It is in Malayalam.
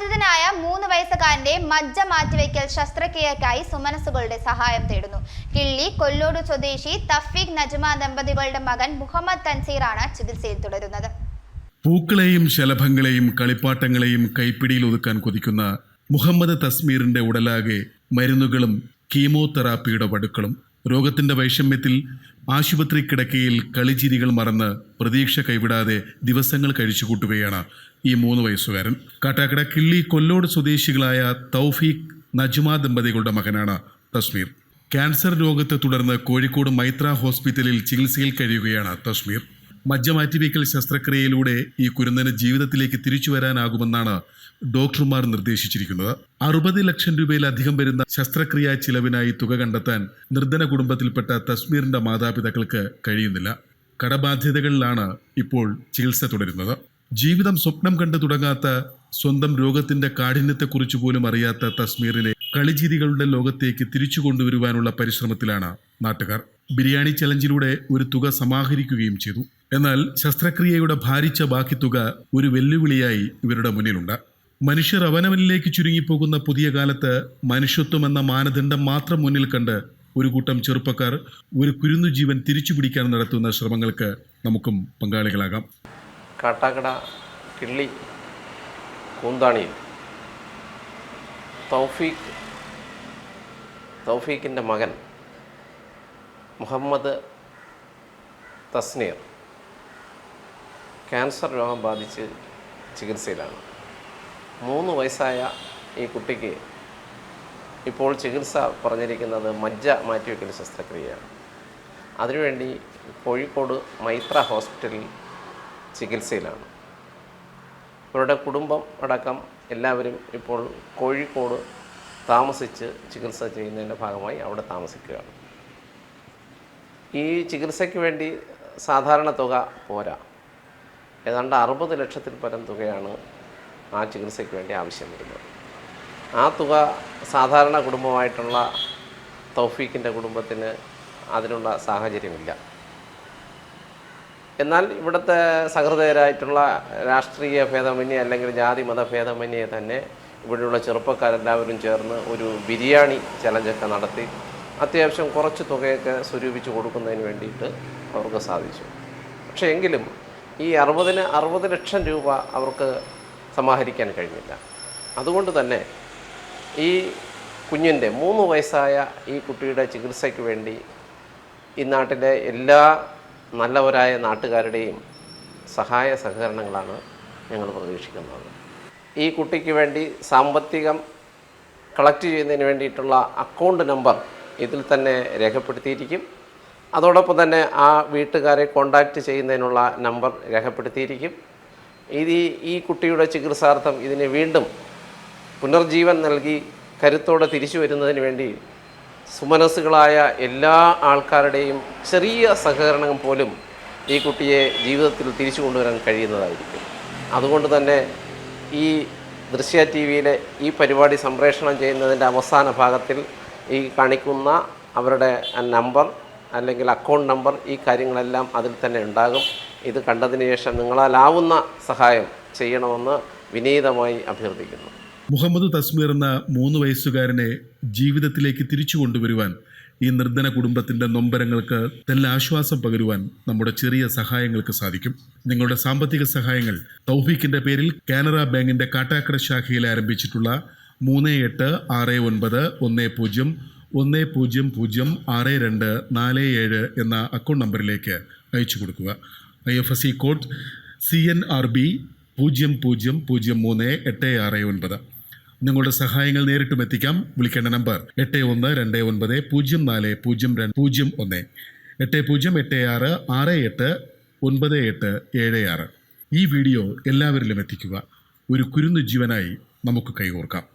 രോഗബാധിതനായ മൂന്ന് വയസ്സുകാരന്റെ മജ്ജ മാറ്റിവെക്കൽ ശസ്ത്രക്രിയക്കായി സുമനസുകളുടെ സഹായം തേടുന്നു. കിള്ളി കൊല്ലോട് സ്വദേശി തഫീഖ് നജ്മ ദമ്പതികളുടെ മകൻ മുഹമ്മദ് തൻസീറാണ് ചികിത്സയിൽ തുടരുന്നത്. പൂക്കളെയും ശലഭങ്ങളെയും കളിപ്പാട്ടങ്ങളെയും കൈപ്പിടിയിൽ ഒതുക്കാൻ കൊതിക്കുന്ന മുഹമ്മദ് തസ്മീറിന്റെ ഉടലാകെ മരുന്നുകളും കീമോതെറാപ്പിയുടെ വടുക്കളും രോഗത്തിന്റെ വൈഷമ്യത്തിൽ ആശുപത്രി കിടക്കയിൽ കളിചിരികൾ മറന്ന് പ്രതീക്ഷ കൈവിടാതെ ദിവസങ്ങൾ കഴിച്ചു കൂട്ടുകയാണ് ഈ മൂന്ന് വയസ്സുകാരൻ. കാട്ടാക്കട കിള്ളി കൊല്ലോട് സ്വദേശികളായ തൗഫീഖ് നജ്മ ദമ്പതികളുടെ മകനാണ് തസ്മീർ. ക്യാൻസർ രോഗത്തെ തുടർന്ന് കോഴിക്കോട് മൈത്ര ഹോസ്പിറ്റലിൽ ചികിത്സയിൽ കഴിയുകയാണ് തസ്മീർ. മജ്ജ മാറ്റിവെക്കൽ ശസ്ത്രക്രിയയിലൂടെ ഈ കുരുന്നന് ജീവിതത്തിലേക്ക് തിരിച്ചു വരാനാകുമെന്നാണ് ഡോക്ടർമാർ നിർദ്ദേശിച്ചിരിക്കുന്നത്. അറുപത് ലക്ഷം രൂപയിലധികം വരുന്ന ശസ്ത്രക്രിയാ ചിലവിനായി തുക കണ്ടെത്താൻ നിർദ്ധന കുടുംബത്തിൽപ്പെട്ട തസ്മീറിന്റെ മാതാപിതാക്കൾക്ക് കഴിയുന്നില്ല. കടബാധ്യതകളിലാണ് ഇപ്പോൾ ചികിത്സ തുടരുന്നത്. ജീവിതം സ്വപ്നം കണ്ടു തുടങ്ങാത്ത സ്വന്തം രോഗത്തിന്റെ കാഠിന്യത്തെക്കുറിച്ച് പോലും അറിയാത്ത തസ്മീറിനെ കളിചീതികളുടെ ലോകത്തേക്ക് തിരിച്ചു കൊണ്ടുവരുവാനുള്ള പരിശ്രമത്തിലാണ് നാട്ടുകാർ. ബിരിയാണി ചലഞ്ചിലൂടെ ഒരു തുക സമാഹരിക്കുകയും ചെയ്തു. എന്നാൽ ശസ്ത്രക്രിയയുടെ ഭാരിച്ച ബാക്കി തുക ഒരു വെല്ലുവിളിയായി ഇവരുടെ മുന്നിലുണ്ട്. മനുഷ്യർ അവനവനിലേക്ക് ചുരുങ്ങിപ്പോകുന്ന പുതിയ കാലത്ത് മനുഷ്യത്വം എന്ന മാനദണ്ഡം മാത്രം മുന്നിൽ കണ്ട് ഒരു കൂട്ടം ചെറുപ്പക്കാർ ഒരു കുരുന്നു ജീവൻ തിരിച്ചു പിടിക്കാൻ നടത്തുന്ന ശ്രമങ്ങൾക്ക് നമുക്കും പങ്കാളികളാകാം. കാട്ടാക്കട കിള്ളി കൂന്താണിയിൽ തൗഫീഖ് തൗഫീഖിന്റെ മകൻ മുഹമ്മദ് തസ്നീർ ക്യാൻസർ രോഗം ബാധിച്ച് ചികിത്സയിലാണ്. മൂന്ന് വയസ്സായ ഈ കുട്ടിക്ക് ഇപ്പോൾ ചികിത്സ പറഞ്ഞിരിക്കുന്നത് മജ്ജ മാറ്റിവെക്കൽ ശസ്ത്രക്രിയയാണ്. അതിനുവേണ്ടി കോഴിക്കോട് മൈത്ര ഹോസ്പിറ്റലിൽ ചികിത്സയിലാണ്. ഇവരുടെ കുടുംബം അടക്കം എല്ലാവരും ഇപ്പോൾ കോഴിക്കോട് താമസിച്ച് ചികിത്സ ചെയ്യുന്നതിന്റെ ഭാഗമായി അവിടെ താമസിക്കുകയാണ്. ഈ ചികിത്സയ്ക്ക് വേണ്ടി സാധാരണ തുക പോരാ. ഏതാണ്ട് അറുപത് ലക്ഷത്തിൽ പരം തുകയാണ് ആ ചികിത്സയ്ക്ക് വേണ്ടി ആവശ്യം വരുന്നത് ആ തുക സാധാരണ കുടുംബമായിട്ടുള്ള തൗഫീഖിന്റെ കുടുംബത്തിന് അതിനുള്ള സാഹചര്യമില്ല. എന്നാൽ ഇവിടുത്തെ സഹൃദയരായിട്ടുള്ള രാഷ്ട്രീയ ഭേദമന്യേ അല്ലെങ്കിൽ ജാതി മത ഭേദമന്യേ തന്നെ ഇവിടെയുള്ള ചെറുപ്പക്കാരെല്ലാവരും ചേർന്ന് ഒരു ബിരിയാണി ചലഞ്ചൊക്കെ നടത്തി അത്യാവശ്യം കുറച്ച് തുകയൊക്കെ സ്വരൂപിച്ച് കൊടുക്കുന്നതിന് വേണ്ടിയിട്ട് അവർക്ക് സാധിച്ചു. പക്ഷേ എങ്കിലും ഈ അറുപതിന് അറുപത് ലക്ഷം രൂപ അവർക്ക് സമാഹരിക്കാൻ കഴിഞ്ഞില്ല. അതുകൊണ്ട് തന്നെ ഈ കുഞ്ഞിന്റെ മൂന്ന് വയസ്സായ ഈ കുട്ടിയുടെ ചികിത്സയ്ക്ക് വേണ്ടി ഈ നാട്ടിലെ എല്ലാ നല്ലവരായ നാട്ടുകാരുടെയും സഹായ സഹകരണങ്ങളാണ് ഞങ്ങൾ പ്രതീക്ഷിക്കുന്നത്. ഈ കുട്ടിക്ക് വേണ്ടി സാമ്പത്തികം കളക്ട് ചെയ്യുന്നതിന് വേണ്ടിയിട്ടുള്ള അക്കൗണ്ട് നമ്പർ ഇതിൽ തന്നെ രേഖപ്പെടുത്തിയിരിക്കും. അതോടൊപ്പം തന്നെ ആ വീട്ടുകാരെ കോണ്ടാക്റ്റ് ചെയ്യുന്നതിനുള്ള നമ്പർ രേഖപ്പെടുത്തിയിരിക്കും. ഇത് ഈ- കുട്ടിയുടെ ചികിത്സാർത്ഥം ഇതിനെ വീണ്ടും പുനർജീവൻ നൽകി കരുത്തോടെ തിരിച്ചു വരുന്നതിന് വേണ്ടി സുമനസ്സുകളായ എല്ലാ ആൾക്കാരുടെയും ചെറിയ സഹകരണം പോലും ഈ കുട്ടിയെ ജീവിതത്തിൽ തിരിച്ചു കൊണ്ടുവരാൻ കഴിയുന്നതായിരിക്കും. അതുകൊണ്ട് തന്നെ ഈ ദൃശ്യ ടി വിയിലെ ഈ പരിപാടി സംപ്രേഷണം ചെയ്യുന്നതിന്റെ അവസാന ഭാഗത്തിൽ ഈ കാണിക്കുന്ന അവരുടെ നമ്പർ അല്ലെങ്കിൽ അക്കൗണ്ട് നമ്പർ ഈ കാര്യങ്ങളെല്ലാം അതിൽ തന്നെ ഉണ്ടാകും. ഇത് കണ്ടതിന് ശേഷം നിങ്ങളാലാവുന്ന സഹായം ചെയ്യണമെന്ന് വിനീതമായി അഭ്യർത്ഥിക്കുന്നു. മുഹമ്മദ് തസ്മീർ എന്ന മൂന്ന് വയസ്സുകാരനെ ജീവിതത്തിലേക്ക് തിരിച്ചു കൊണ്ടുവരുവാൻ ഈ നിർധന കുടുംബത്തിന്റെ നൊമ്പരങ്ങൾക്ക് നല്ല ആശ്വാസം പകരുവാൻ നമ്മുടെ ചെറിയ സഹായങ്ങൾക്ക് സാധിക്കും. നിങ്ങളുടെ സാമ്പത്തിക സഹായങ്ങൾ തൗഫീഖിന്റെ പേരിൽ കാനറ ബാങ്കിന്റെ കാട്ടാക്കട ശാഖയിൽ ആരംഭിച്ചിട്ടുള്ള മൂന്ന് എട്ട് ആറ് ഒൻപത് ഒന്ന് പൂജ്യം ഒന്ന് പൂജ്യം പൂജ്യം ആറ് രണ്ട് നാല് ഏഴ് എന്ന അക്കൗണ്ട് നമ്പറിലേക്ക് അയച്ചു കൊടുക്കുക. I F S C code C N R B പൂജ്യം പൂജ്യം പൂജ്യം മൂന്ന് എട്ട് ആറ് ഒൻപത്. നിങ്ങളുടെ സഹായങ്ങൾ നേരിട്ടും എത്തിക്കാം. വിളിക്കേണ്ട നമ്പർ എട്ട് ഒന്ന് രണ്ട് ഒൻപത് പൂജ്യം നാല് പൂജ്യം രണ്ട് പൂജ്യം ഒന്ന്. എട്ട് പൂജ്യം എട്ട് ആറ് ആറ് എട്ട് ഒൻപത് എട്ട് ഏഴ് ആറ്. ഈ വീഡിയോ എല്ലാവരിലും എത്തിക്കുക. ഒരു കുരുന്നു ജീവനായി നമുക്ക് കൈകോർക്കാം.